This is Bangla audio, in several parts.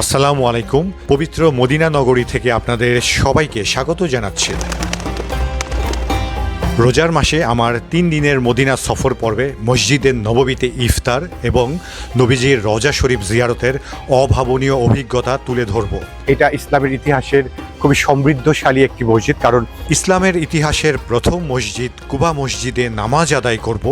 আসসালামু আলাইকুম। পবিত্র মদিনা নগরী থেকে আপনাদের সবাইকে স্বাগত জানাচ্ছি। রোজার মাসে আমার তিন দিনের মদিনা সফর পর্বে মসজিদের নববীতে ইফতার এবং নবীজির রজা শরীফ জিয়ারতের অভাবনীয় অভিজ্ঞতা তুলে ধরব। এটা ইসলামের ইতিহাসের খুবই সমৃদ্ধশালী একটি মসজিদ, কারণ ইসলামের ইতিহাসের প্রথম মসজিদ কুবা মসজিদে নামাজ আদায় করব।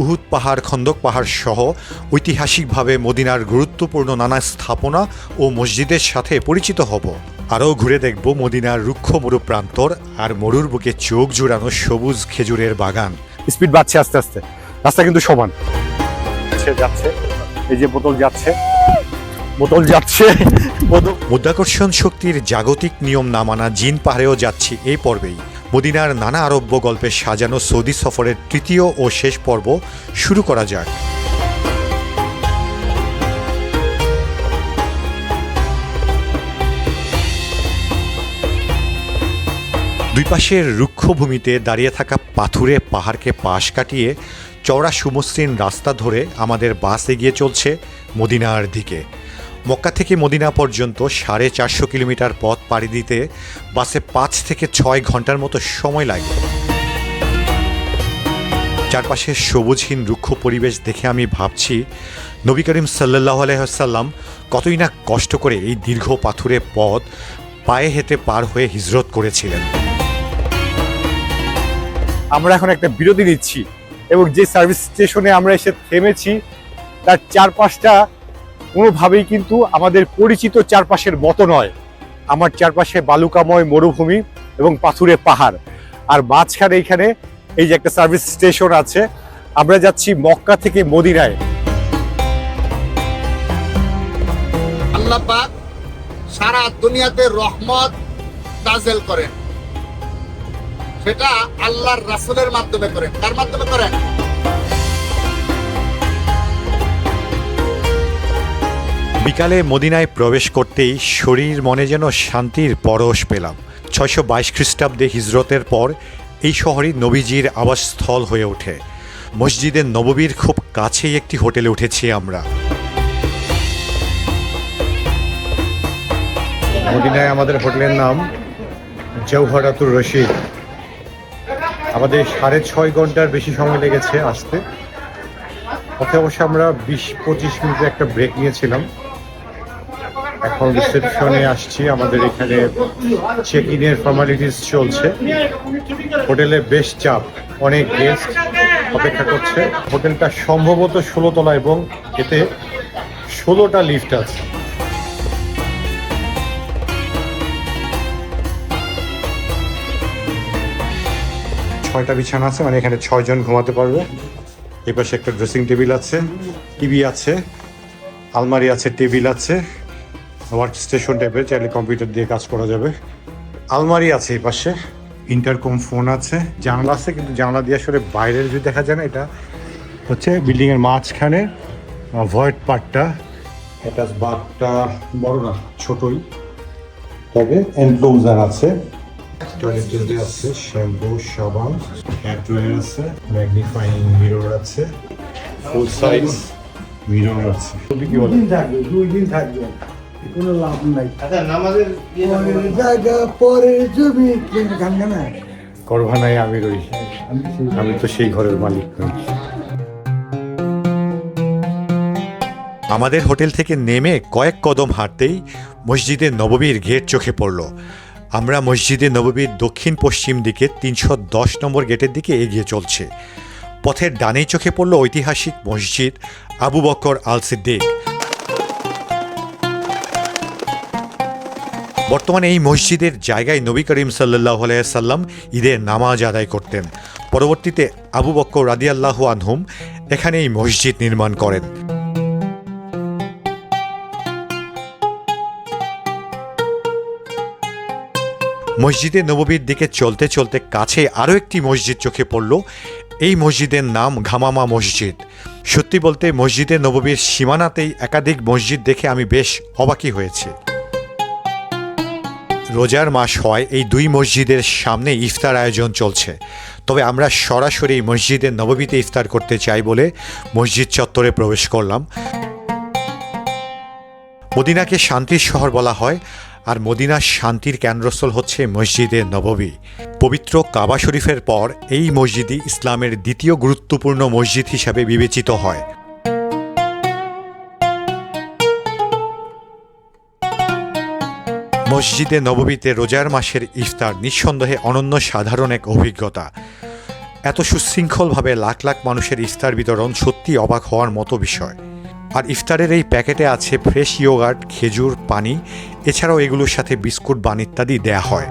উহুদ পাহাড় খন্দক পাহাড় সহ ঐতিহাসিকভাবে মদিনার গুরুত্বপূর্ণ নানা স্থাপনা ও মসজিদের সাথে পরিচিত হব। আরও ঘুরে দেখব মদিনার রুক্ষ মরু প্রান্তর আর মরুর বুকে চোখ জুড়ানো সবুজ খেজুরের বাগান। স্পিড বাড়ছে আস্তে আস্তে। রাস্তা কিন্তু সমান। যাচ্ছে যাচ্ছে এই যে বোতল যাচ্ছে। বোতল যাচ্ছে। বোতল মধ্যাকর্ষণ শক্তির জাগতিক নিয়ম না মানা জিন পাহাড়েও যাচ্ছি এই পর্বেই। মদিনার নানা আরব্য গল্পে সাজানো সৌদি সফরের তৃতীয় ও শেষ পর্ব শুরু করা যাক। দুই পাশের রুক্ষ ভূমিতে দাঁড়িয়ে থাকা পাথুরে পাহাড়কে পাশ কাটিয়ে চওড়া সুমসৃণ রাস্তা ধরে আমাদের বাস এগিয়ে চলছে মদিনার দিকে। মক্কা থেকে মদিনা পর্যন্ত সাড়ে চারশো কিলোমিটার পথ পাড়ি দিতে বাসে পাঁচ থেকে ছয় ঘণ্টার মতো সময় লাগে। চারপাশে সবুজহীন রুক্ষ পরিবেশ দেখে আমি ভাবছি, নবী করিম সাল্লাহ আলহাম কতই না কষ্ট করে এই দীর্ঘ পাথুরে পথ পায়ে হেঁটে পার হয়ে হিজরত করেছিলেন। আমরা এখন একটা বিরতি নিচ্ছি এবং যে সার্ভিস স্টেশনে আমরা এসে থেমেছি, তার চারপাশটা কোনোভাবেই কিন্তু আমাদের পরিচিত চারপাশের মতো নয়। আমার চারপাশে বালুকাময় মরুভূমি এবং পাথুরে পাহাড়। আর মাঝখানে এখানে এই যে একটা সার্ভিস স্টেশন আছে, আমরা যাচ্ছি মক্কা থেকে মদিনায়। সারা দুনিয়াতে রহমত নাজেল করেন। সেটা আল্লাহর রাসুলের মাধ্যমে করেন। তার মাধ্যমে করেন? বিকালে মদিনায় প্রবেশ করতেই শরীর মনে যেন শান্তির পরশ পেলাম। ছয়শো বাইশ খ্রিস্টাব্দে হিজরতের পর এই শহরই নবীজির আবাসস্থল হয়ে ওঠে। মসজিদের নববীর খুব কাছেই একটি হোটেলে উঠেছি আমরা। মদিনায় আমাদের হোটেলের নাম জৌহরাতুর রশিদ। আমাদের সাড়ে ছয় ঘণ্টার বেশি সময় লেগেছে আসতে। পথে অবশ্য আমরা বিশ পঁচিশ মিনিটের একটা ব্রেক নিয়েছিলাম। এখন রিসেপশনে আসছি। আমাদের এখানে চেক ইনের ফর্মালিটিস চলছে। হোটেলে বেশ চাপ। অনেক গেস্ট অপেক্ষা করছে। হোটেলটা সম্ভবত ষোলো তলা এবং এতে ষোলোটা লিফট আছে। ছয়টা বিছানা আছে মানে এখানে ছয়জন ঘুমাতে পারবে। এপাশে একটা ড্রেসিং টেবিল আছে, টিভি আছে, আলমারি আছে, টেবিল আছে। ওয়ার্ক স্টেশন টাইপের চাইলে কম্পিউটার দিয়ে কাজ করা যাবে। আলমারি আছে এই পাশে ইন্টারকম ফোন আছে, জানলা আছে, কিন্তু জানলা দিয়ে আসলে বাইরের যদি দেখা যায় না, এটা হচ্ছে বিল্ডিং এর মাঝখানে ভয়েড পার্টটা এটা বাঘটা বড় না, ছোটই। তবে এনক্লোজার আছে। টয়লেট আছে শ্যাম্পু সাবান হেয়ার আছে ম্যাগনিফাইং মিরর আছে ফুল সাইজ মিরর আছে। বলো দিন থাকবে, দুই দিন থাকবে। কোনো লাভ নাই। পরের জায়গা পরের জমি। না? নাই আমি রই। আমি তো সেই ঘরের মালিক নই। আমাদের হোটেল থেকে নেমে কয়েক কদম হাঁটতেই মসজিদে নববীর গেট চোখে পড়ল। আমরা মসজিদে নববীর দক্ষিণ পশ্চিম দিকে তিনশো দশ নম্বর গেটের দিকে এগিয়ে চলছে। পথের ডানেই চোখে পড়ল ঐতিহাসিক মসজিদ আবু বকর আল সিদ্দিক বর্তমানে এই মসজিদের জায়গায় নবী করিম সাল্লাহ সাল্লাম ঈদের নামাজ আদায় করতেন। পরবর্তীতে আবু বক্কর রাদিয়াল্লাহু আনহুম এখানে এই মসজিদ নির্মাণ করেন। মসজিদে নববীর দিকে চলতে চলতে কাছে আরও একটি মসজিদ চোখে পড়ল। এই মসজিদের নাম ঘামামা মসজিদ। সত্যি বলতে মসজিদে নববীর সীমানাতেই একাধিক মসজিদ দেখে আমি বেশ অবাকই হয়েছে। রোজার মাস হয়, এই দুই মসজিদের সামনে ইফতার আয়োজন চলছে। তবে আমরা সরাসরি মসজিদের নববীতে ইফতার করতে চাই বলে মসজিদ চত্বরে প্রবেশ করলাম। মদিনাকে শান্তির শহর বলা হয়, আর মদিনার শান্তির কেন্দ্রস্থল হচ্ছে মসজিদে নববী। পবিত্র কাবা শরীফের পর এই মসজিদই ইসলামের দ্বিতীয় গুরুত্বপূর্ণ মসজিদ হিসাবে বিবেচিত হয়। মসজিদে নববীতে রোজার মাসের ইফতার নিঃসন্দেহে অনন্য সাধারণ এক অভিজ্ঞতা। এত সুশৃঙ্খলভাবে লাখ লাখ মানুষের ইফতার বিতরণ সত্যি অবাক হওয়ার মতো বিষয়। আর ইফতারের এই প্যাকেটে আছে ফ্রেশ ইয়োগার্ট, খেজুর, পানি, এছাড়াও এগুলোর সাথে বিস্কুট, বান ইত্যাদি দেয়া হয়।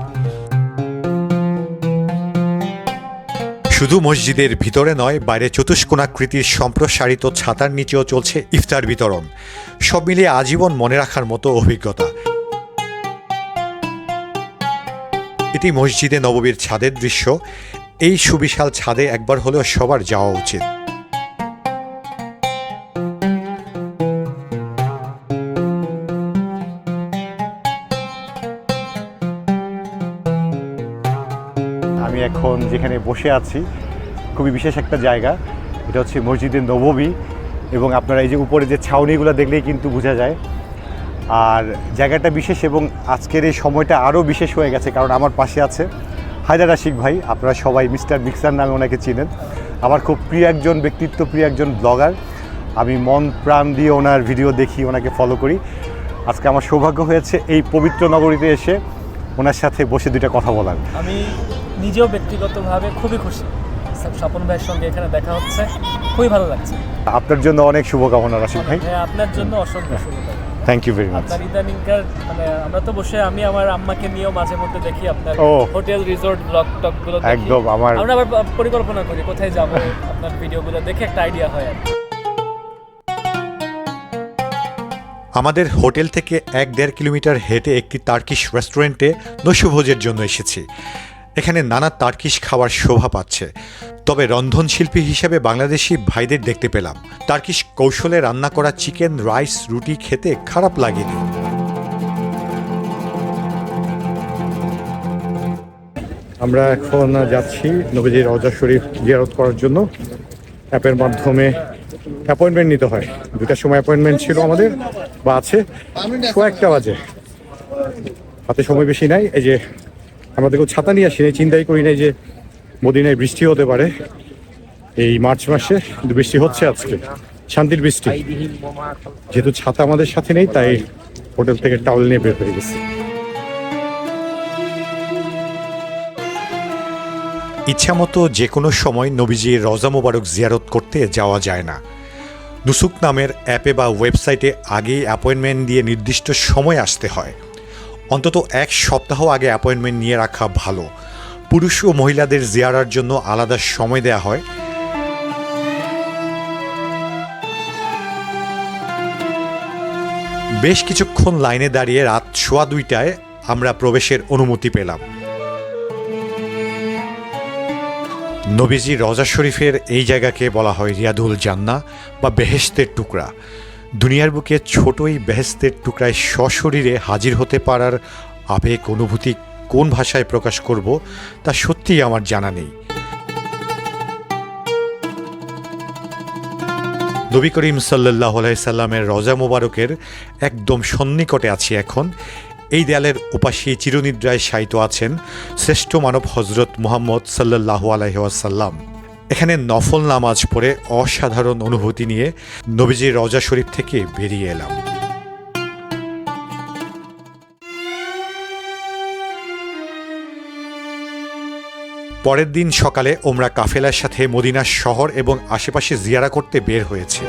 শুধু মসজিদের ভিতরে নয়, বাইরে চতুষ্কোণাকৃতির সম্প্রসারিত ছাতার নিচেও চলছে ইফতার বিতরণ। সব মিলিয়ে আজীবন মনে রাখার মতো অভিজ্ঞতা। এটি মসজিদে নববীর ছাদের দৃশ্য। এই সুবিশাল ছাদে একবার হলেও সবার যাওয়া উচিত। আমি এখন যেখানে বসে আছি, খুবই বিশেষ একটা জায়গা। এটা হচ্ছে মসজিদের নববী এবং আপনারা এই যে উপরে যে ছাউনিগুলো দেখলেই কিন্তু বোঝা যায় আর জায়গাটা বিশেষ এবং আজকের এই সময়টা আরও বিশেষ হয়ে গেছে কারণ আমার পাশে আছে হায়দার আশিক ভাই। আপনারা সবাই মিস্টার মিক্সার নামে ওনাকে চিনেন। আমার খুব প্রিয় একজন ব্যক্তিত্ব প্রিয় একজন ব্লগার। আমি মন প্রাণ দিয়ে ওনার ভিডিও দেখি ওনাকে ফলো করি। আজকে আমার সৌভাগ্য হয়েছে এই পবিত্র নগরীতে এসে ওনার সাথে বসে দুইটা কথা বলার। আমি নিজেও ব্যক্তিগতভাবে খুবই খুশি। স্বপন ভাইয়ের সঙ্গে এখানে দেখা হচ্ছে খুবই ভালো লাগছে। আপনার জন্য অনেক শুভকামনা রাশিদ ভাই। হ্যাঁ আপনার জন্য অসংখ্য শুভকামনা। থ্যাংক ইউ ভেরি মাচ ইদানিংকার মানে আমরা তো বসে আমি আমার আম্মাকে নিয়েও মাঝে মধ্যে দেখি আপনার ও। হোটেল রিসোর্ট ব্লগ টকগুলো একদম, আমার- আমরা আবার পরিকল্পনা করি কোথায় যাব আপনার ভিডিওগুলো দেখে একটা আইডিয়া হয় আর আমাদের হোটেল থেকে এক দেড় কিলোমিটার হেঁটে একটি তার্কিশ রেস্টুরেন্টে নৈশভোজের জন্য এসেছি। এখানে নানা তার্কিশ খাবার শোভা পাচ্ছে। তবে রন্ধনশিল্পী হিসেবে বাংলাদেশি ভাইদের দেখতে পেলাম। তার্কিশ কৌশলে রান্না করা চিকেন, রাইস, রুটি খেতে খারাপ লাগেনি। আমরা এখন যাচ্ছি নবীজির রজা শরীফ জিয়ারত করার জন্য। অ্যাপের মাধ্যমে অ্যাপয়েন্টমেন্ট নিতে হয়। দুটার সময় অ্যাপয়েন্টমেন্ট ছিল আমাদের, বা আছে। সোয়া একটা বাজে। হাতে সময় বেশি নাই। এই যে আমরা দেখো ছাতা নিয়ে আসি চিন্তাই করি নাই যে মদিনায় বৃষ্টি হতে পারে। এই মার্চ মাসে বৃষ্টি হচ্ছে আজকে, শান্তির বৃষ্টি। যেহেতু ছাতা আমাদের সাথে নেই, তাই হোটেল থেকে টাওয়েল নিয়ে বের হয়ে গেছি। ইচ্ছামতো যে কোনো সময় নবীজির রজা মোবারক জিয়ারত করতে যাওয়া যায় না। নুসুক নামের অ্যাপে বা ওয়েবসাইটে আগেই অ্যাপয়েন্টমেন্ট দিয়ে নির্দিষ্ট সময় আসতে হয়। অন্তত এক সপ্তাহ আগে অ্যাপয়েন্টমেন্ট নিয়ে রাখা ভালো। পুরুষ ও মহিলাদের জিয়ারার জন্য আলাদা সময় দেয়া হয়। বেশ কিছুক্ষণ লাইনে দাঁড়িয়ে রাত সোয়া দুইটায় আমরা প্রবেশের অনুমতি পেলাম। নবীজি রজা শরীফের এই জায়গাকে বলা হয় রিয়াদুল জান্না বা বেহেস্তের টুকরা। দুনিয়ার বুকে ছোটই বেহেস্তের টুকরায় সশরীরে হাজির হতে পারার আবেগ অনুভূতি কোন ভাষায় প্রকাশ করব, তা সত্যিই আমার জানা নেই। নবী করিম সাল্লাহ সাল্লামের রজা মোবারকের একদম সন্নিকটে আছি এখন। এই দেয়ালের উপাসী চিরনিদ্রায় শায়িত আছেন শ্রেষ্ঠ মানব হজরত মুহাম্মদ সাল্লাহ আলহাসাল্লাম এখানে নফল নামাজ পড়ে অসাধারণ অনুভূতি নিয়ে নবীজির রজা শরীফ থেকে বেরিয়ে এলাম। পরের দিন সকালে ওমরা কাফেলার সাথে মদিনার শহর এবং আশেপাশে জিয়ারা করতে বের হয়েছে।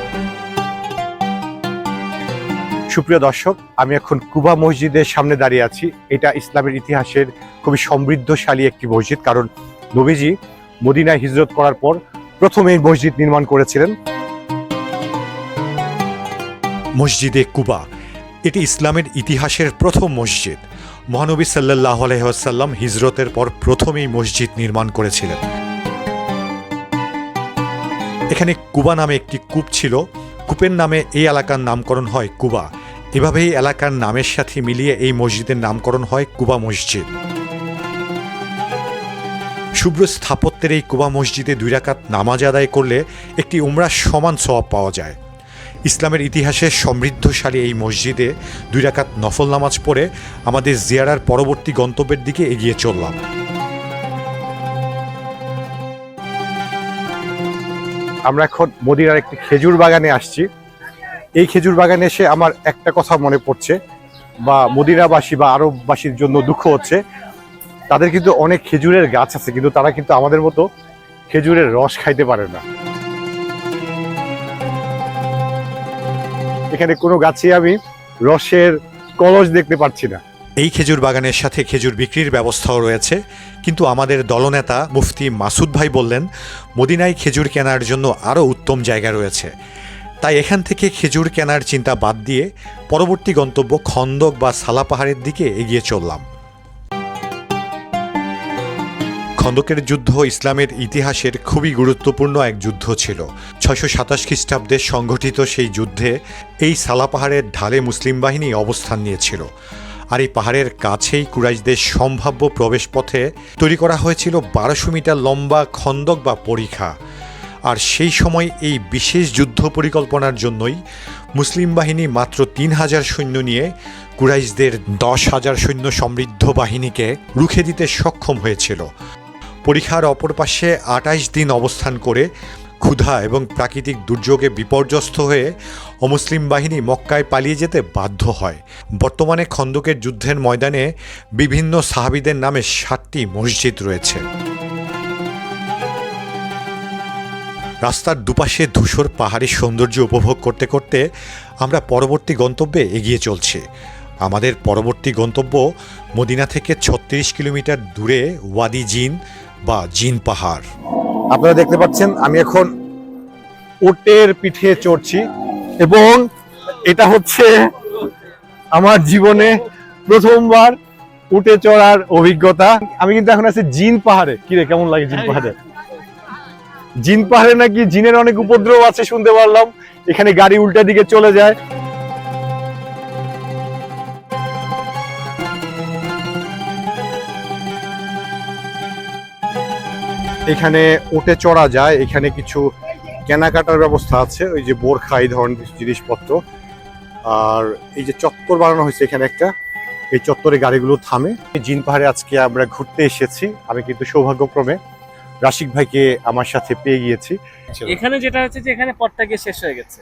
সুপ্রিয় দর্শক, আমি এখন কুবা মসজিদের সামনে দাঁড়িয়ে আছি। এটা ইসলামের ইতিহাসের খুবই সমৃদ্ধশালী একটি মসজিদ, কারণ নবীজি মদিনায় হিজরত করার পর প্রথম এই মসজিদ নির্মাণ করেছিলেন। মসজিদে কুবা, এটি ইসলামের ইতিহাসের প্রথম মসজিদ। মহানবী সাল্লাহ আলহাম হিজরতের পর প্রথম এই মসজিদ নির্মাণ করেছিলেন। এখানে কুবা নামে একটি কূপ ছিল। কূপের নামে এই এলাকার নামকরণ হয় কুবা। এভাবেই এলাকার নামের সাথে মিলিয়ে এই মসজিদের নামকরণ হয় কুবা মসজিদ। শুভ্র স্থাপত্যের এই কুবা মসজিদে দুই রাকাত নামাজ আদায় করলে একটি উমরা সমান সওয়াব পাওয়া যায়। ইসলামের ইতিহাসে সমৃদ্ধশালী এই মসজিদে দুই রাকাত নফল নামাজ পড়ে আমাদের জিয়ারার পরবর্তী গন্তব্যের দিকে এগিয়ে চললাম। আমরা এখন মদিনার একটি খেজুর বাগানে আসছি। এই খেজুর বাগানে এসে আমার একটা কথা মনে পড়ছে বা মদিনাবাসী বা আরববাসীর জন্য দুঃখ হচ্ছে। তাদের কিন্তু অনেক খেজুরের গাছ আছে, কিন্তু তারা কিন্তু আমাদের মতো খেজুরের রস খাইতে পারে না। এখানে কোনো গাছে আমি রসের কলস দেখতে পাচ্ছি না। এই খেজুর বাগানের সাথে খেজুর বিক্রির ব্যবস্থাও রয়েছে, কিন্তু আমাদের দলনেতা মুফতি মাসুদ ভাই বললেন, মদিনায় খেজুর কেনার জন্য আরও উত্তম জায়গা রয়েছে। তাই এখান থেকে খেজুর কেনার চিন্তা বাদ দিয়ে পরবর্তী গন্তব্য খন্দক বা সালা পাহাড়ের দিকে এগিয়ে চললাম। খন্দকের যুদ্ধ ইসলামের ইতিহাসের খুবই গুরুত্বপূর্ণ এক যুদ্ধ ছিল। ছয়শো সাতাশ খ্রিস্টাব্দে সংঘটিত সেই যুদ্ধে এই সালা পাহাড়ের ঢালে মুসলিম বাহিনী অবস্থান নিয়েছিল। আর এই পাহাড়ের কাছেই কুরাইশদের সম্ভাব্য প্রবেশপথে তৈরি করা হয়েছিল বারোশো মিটার লম্বা খন্দক বা পরীক্ষা। আর সেই সময় এই বিশেষ যুদ্ধ পরিকল্পনার জন্যই মুসলিম বাহিনী মাত্র তিন হাজার সৈন্য নিয়ে কুরাইশদের দশ হাজার সৈন্য সমৃদ্ধ বাহিনীকে রুখে দিতে সক্ষম হয়েছিল। পরীক্ষার অপর পাশে আটাইশ দিন অবস্থান করে ক্ষুধা এবং প্রাকৃতিক দুর্যোগে বিপর্যস্ত হয়ে অমুসলিম বাহিনী মক্কায় পালিয়ে যেতে বাধ্য হয়। বর্তমানে খন্দকের যুদ্ধের ময়দানে বিভিন্ন সাহাবিদের নামে সাতটি মসজিদ রয়েছে। রাস্তার দুপাশে ধূসর পাহাড়ি সৌন্দর্য উপভোগ করতে করতে আমরা পরবর্তী গন্তব্যে এগিয়ে চলছি। আমাদের পরবর্তী গন্তব্য মদিনা থেকে ছত্রিশ কিলোমিটার দূরে ওয়াদি জিন বা জিন পাহাড়। আপনারা দেখতে পাচ্ছেন, আমি এখন ওটের পিঠে চড়ছি এবং এটা হচ্ছে আমার জীবনে প্রথমবার উটে চড়ার অভিজ্ঞতা। আমি কিন্তু এখন আছি জিন পাহাড়ে। কি রে, কেমন লাগে জিন পাহাড়ে? জিন পাহাড়ে নাকি জিনের অনেক উপদ্রব আছে শুনতে পারলাম। এখানে গাড়ি উল্টা দিকে চলে যায়। এখানে উটে চড়া যায় এখানে কিছু কেনাকাটার ব্যবস্থা আছে ওই যে বোরখা এই ধরনের কিছু জিনিসপত্র। আর এই যে চত্বর বানানো হয়েছে এখানে একটা এই চত্বরে গাড়িগুলো থামে। এই জিন পাহাড়ে আজকে আমরা ঘুরতে এসেছি আমি কিন্তু সৌভাগ্যক্রমে রাশিক ভাইকে আমার সাথে পেয়ে গিয়েছি। এখানে যেটা হচ্ছে যে এখানে পথটা গিয়ে শেষ হয়ে গেছে।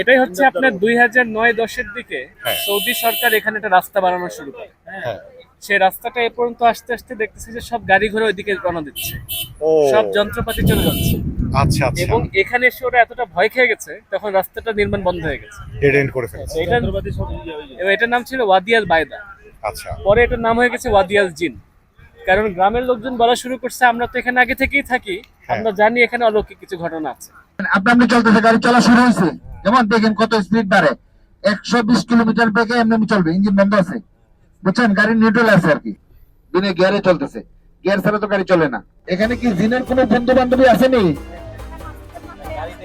এটাই হচ্ছে আপনার দুই হাজার নয় দশের দিকে হ্যাঁ। সৌদি সরকার এখানে একটা রাস্তা বানানো শুরু করে। হ্যাঁ। সেই রাস্তাটা এ পর্যন্ত আসতে আসতে দেখতেছি যে সব গাড়ি ঘোড়া ওইদিকে রওনা দিচ্ছে। সব যন্ত্রপাতি চলে যাচ্ছে। আচ্ছা আচ্ছা। এবং এখানে এসে ওরা এতটা ভয় খেয়ে গেছে তখন রাস্তাটা নির্মাণ বন্ধ হয়ে গেছে। ডেড এন্ড করে ফেলছে। এটা এবং এটার নাম ছিল ওয়াদিয়াল বায়দা। আচ্ছা। পরে এটার নাম হয়ে গেছে ওয়াদিয়াল জিন। কারণ গ্রামের লোকজন বলা শুরু করছে আমরা তো এখানে আগে থেকেই থাকি আমরা জানি এখানে অলৌকিক কিছু ঘটনা আছে। আপনি আপনি চলতেছে গাড়ি চলা শুরু হয়েছে। যেমন দেখেন কত স্পিড বাড়ে। একশো বিশ কিলোমিটার বেগে এমনি এমনি চলবে ইঞ্জিন বন্ধ আছে। বুঝছেন? গাড়ি নিউট্রাল আছে আর কি। দিনে গিয়ারে চলতেছে। গিয়ার ছাড়া তো গাড়ি চলে না। এখানে কি জিনের কোনো বন্ধু বান্ধবী আসেনি?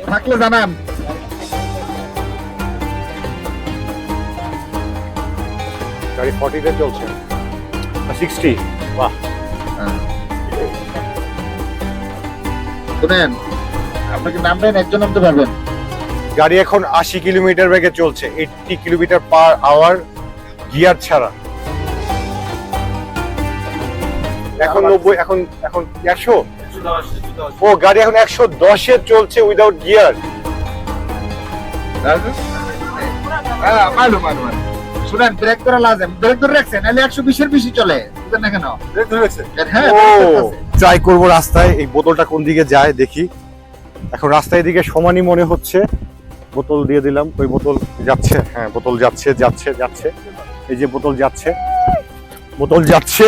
থাকলে জানান। গাড়ি ফর্টিতে চলছে। সিক্সটি বাহ। শুনেন আপনাকে নামবেন একজন নামতে পারবেন। গাড়ি এখন আশি কিলোমিটার বেগে চলছে। Eighty kilometre per hour gear ছাড়া। এখন নব্বই এখন এখন একশো? ও গাড়ি এখন একশো দশে চলছে উইদাউট গিয়ার হ্যাঁ। শুনেন ব্রেক করা লাজেম। ব্রেক ধরে রাখছেন নাহলে একশো বিশের বেশি চলে। বুঝলেন না কেন? হ্যাঁ ধরতেছে। ট্রাই করব রাস্তায় এই বোতলটা কোন দিকে যায় দেখি। এখন রাস্তায় দিকে সমানই মনে হচ্ছে। বোতল দিয়ে দিলাম ওই বোতল যাচ্ছে হ্যাঁ বোতল যাচ্ছে যাচ্ছে যাচ্ছে। এই যে বোতল যাচ্ছে। বোতল যাচ্ছে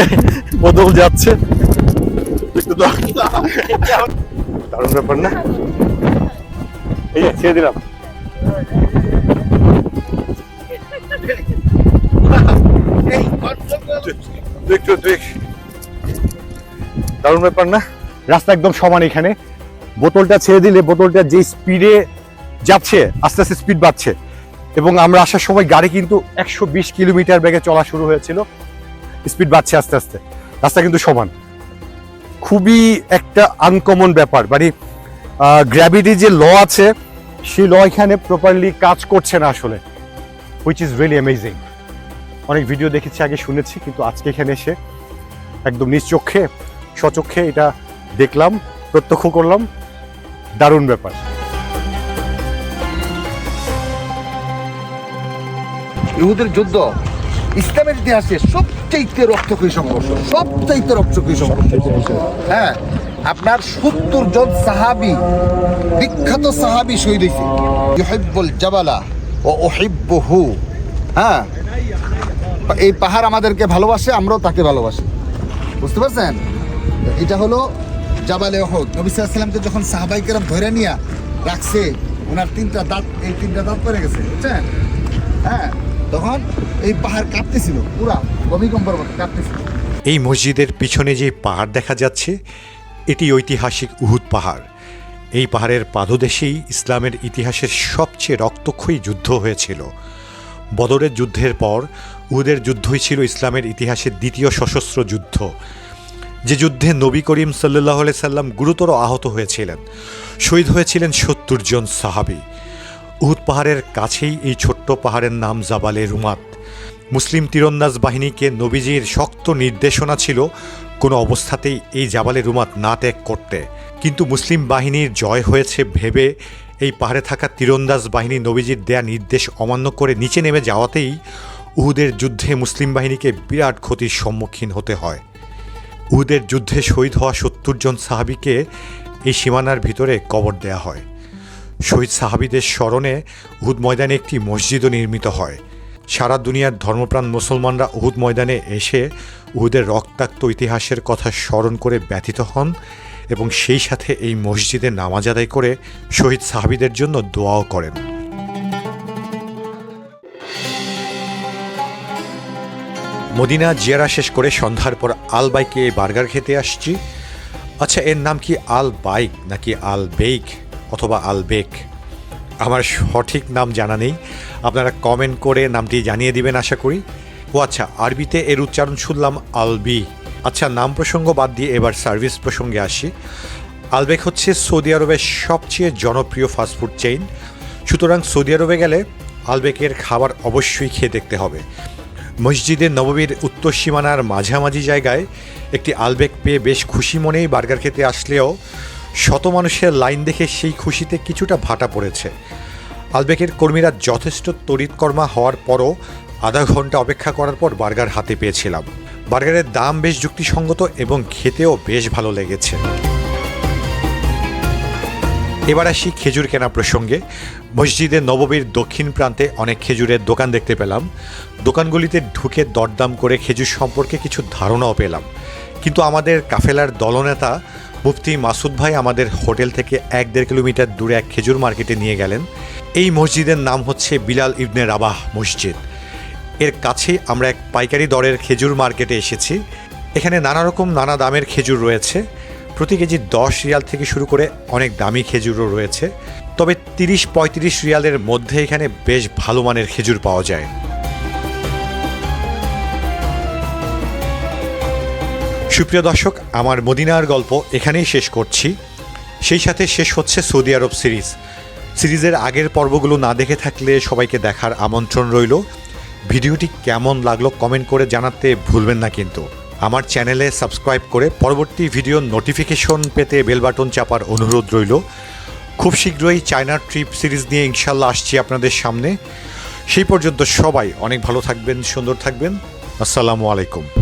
বোতল যাচ্ছে। দারুণ ব্যাপার না? এই ছেড়ে দিলাম। দারুণ ব্যাপার না? রাস্তা একদম সমান এখানে। বোতলটা ছেড়ে দিলে বোতলটা যে স্পিডে যাচ্ছে, আস্তে আস্তে স্পিড বাড়ছে। এবং আমরা আসার সময় গাড়ি কিন্তু একশো বিশ কিলোমিটার বেগে চলা শুরু হয়েছিল। স্পিড বাড়ছে আস্তে আস্তে। রাস্তা কিন্তু সমান। খুবই একটা আনকমন ব্যাপার। মানে গ্র্যাভিটি যে ল আছে, সেই ল এখানে প্রপারলি কাজ করছে না আসলে হুইচ ইজ রিয়েলি অ্যামেজিং অনেক ভিডিও দেখেছি, আগে শুনেছি, কিন্তু আজকে এখানে এসে একদম নিজ চোখে স্বচক্ষে এটা দেখলাম, প্রত্যক্ষ করলাম। দারুণ ব্যাপার। ইহুদের যুদ্ধ ইসলামের ইতিহাসে সবচাইতে রক্তক্ষয়ী সংঘর্ষ, সবচাইতে রক্তক্ষয়ী সংঘর্ষ। হ্যাঁ আপনার সত্তর জন সাহাবি, বিখ্যাত সাহাবি শহীদ হয়েছে। ইহিব্বুল জাবালা ও ওহিব্বহু হ্যাঁ এই পাহাড় আমাদেরকে ভালোবাসে, আমরাও তাকে ভালোবাসি। বুঝতে পারছেন? এটা হলো জাবালে ওহদ নবী সাল্লামকে যখন সাহাবাইকেরাম ধরে নিয়ে রাখছে, ওনার তিনটা দাঁত, এই তিনটা দাঁত পড়ে গেছে, বুঝছেন? হ্যাঁ তখন এই পাহাড় কাঁপতেছিল, পুরা ভূমিকম্পের মতো কাঁপতেছিল। এই মসজিদের পিছনে যে পাহাড় দেখা যাচ্ছে, এটি ঐতিহাসিক উহুদ পাহাড়। এই পাহাড়ের পাদদেশেই ইসলামের ইতিহাসের সবচেয়ে রক্তক্ষয়ী যুদ্ধ হয়েছিল। বদরের যুদ্ধের পর, উহুদের যুদ্ধই ছিল ইসলামের ইতিহাসের দ্বিতীয় সশস্ত্র যুদ্ধ। যে যুদ্ধে নবী করিম সাল্লাহ সাল্লাম গুরুতর আহত হয়েছিলেন, শহীদ হয়েছিলেন সত্তর জন সাহাবি। উহুদ পাহাড়ের কাছেই এই ছোট্ট পাহাড়ের নাম জাবালে রুমাত। মুসলিম তীরন্দাজ বাহিনীকে নবীজির শক্ত নির্দেশনা ছিল, কোনো অবস্থাতেই এই জাবালে রুমাত না ত্যাগ করতে। কিন্তু মুসলিম বাহিনীর জয় হয়েছে ভেবে এই পাহাড়ে থাকা তীরন্দাজ বাহিনী নবীজির দেয়া নির্দেশ অমান্য করে নিচে নেমে যাওয়াতেই উহুদের যুদ্ধে মুসলিম বাহিনীকে বিরাট ক্ষতির সম্মুখীন হতে হয়। উহুদের যুদ্ধে শহীদ হওয়া সত্তর জন সাহাবিকে এই সীমানার ভিতরে কবর দেয়া হয়। শহীদ সাহাবিদের স্মরণে উহুদ ময়দানে একটি মসজিদও নির্মিত হয়। সারা দুনিয়ার ধর্মপ্রাণ মুসলমানরা উহুদ ময়দানে এসে উহুদের রক্তাক্ত ইতিহাসের কথা স্মরণ করে ব্যথিত হন এবং সেই সাথে এই মসজিদে নামাজ আদায় করে শহীদ সাহাবিদের জন্য দোয়াও করেন। মদিনা জিয়ারা শেষ করে সন্ধ্যার পর আল বাইকে বার্গার খেতে আসছি। আচ্ছা এর নাম কি আল বাইক নাকি আল বেক অথবা আলবেক। আমার সঠিক নাম জানা নেই। আপনারা কমেন্ট করে নামটি জানিয়ে দিবেন আশা করি। ও আচ্ছা আরবিতে এর উচ্চারণ শুনলাম আলবি। আচ্ছা নাম প্রসঙ্গ বাদ দিয়ে এবার সার্ভিস প্রসঙ্গে আসি। আলবেক হচ্ছে সৌদি আরবের সবচেয়ে জনপ্রিয় ফাস্টফুড চেইন সুতরাং সৌদি আরবে গেলে আলবেকের খাবার অবশ্যই খেয়ে দেখতে হবে। মসজিদে নববীর উত্তর সীমানার মাঝামাঝি জায়গায় একটি আলবেক পেয়ে বেশ খুশি মনেই বার্গার খেতে আসলেও শত মানুষের লাইন দেখে সেই খুশিতে কিছুটা ভাটা পড়েছে। আলবেকের কর্মীরা যথেষ্ট তড়িৎকর্মা হওয়ার পরও আধা ঘণ্টা অপেক্ষা করার পর বার্গার হাতে পেয়েছিলাম। বার্গারের দাম বেশ যুক্তিসঙ্গত এবং খেতেও বেশ ভালো লেগেছে। এবার আসি খেজুর কেনা প্রসঙ্গে। মসজিদে নববীর দক্ষিণ প্রান্তে অনেক খেজুরের দোকান দেখতে পেলাম। দোকানগুলিতে ঢুকে দরদাম করে খেজুর সম্পর্কে কিছু ধারণাও পেলাম। কিন্তু আমাদের কাফেলার দলনেতা মুফতি মাসুদ ভাই আমাদের হোটেল থেকে এক দেড় কিলোমিটার দূরে এক খেজুর মার্কেটে নিয়ে গেলেন। এই মসজিদের নাম হচ্ছে বিলাল ইবনে রাবাহ মসজিদ। এর কাছেই আমরা এক পাইকারি দরের খেজুর মার্কেটে এসেছি। এখানে নানা রকম নানা দামের খেজুর রয়েছে। প্রতি কেজি দশ রিয়াল থেকে শুরু করে অনেক দামি খেজুরও রয়েছে। তবে তিরিশ পঁয়ত্রিশ রিয়ালের মধ্যে এখানে বেশ ভালো মানের খেজুর পাওয়া যায়। সুপ্রিয় দর্শক, আমার মদিনার গল্প এখানেই শেষ করছি। সেই সাথে শেষ হচ্ছে সৌদি আরব সিরিজ। সিরিজের আগের পর্বগুলো না দেখে থাকলে সবাইকে দেখার আমন্ত্রণ রইল। ভিডিওটি কেমন লাগল কমেন্ট করে জানাতে ভুলবেন না কিন্তু। আমার চ্যানেলে সাবস্ক্রাইব করে পরবর্তী ভিডিও নোটিফিকেশন পেতে বেল বাটন চাপার অনুরোধ রইল। খুব শীঘ্রই চায়নার ট্রিপ সিরিজ নিয়ে ইনশাল্লাহ আসছি আপনাদের সামনে। সেই পর্যন্ত সবাই অনেক ভালো থাকবেন, সুন্দর থাকবেন। আসসালামু আলাইকুম।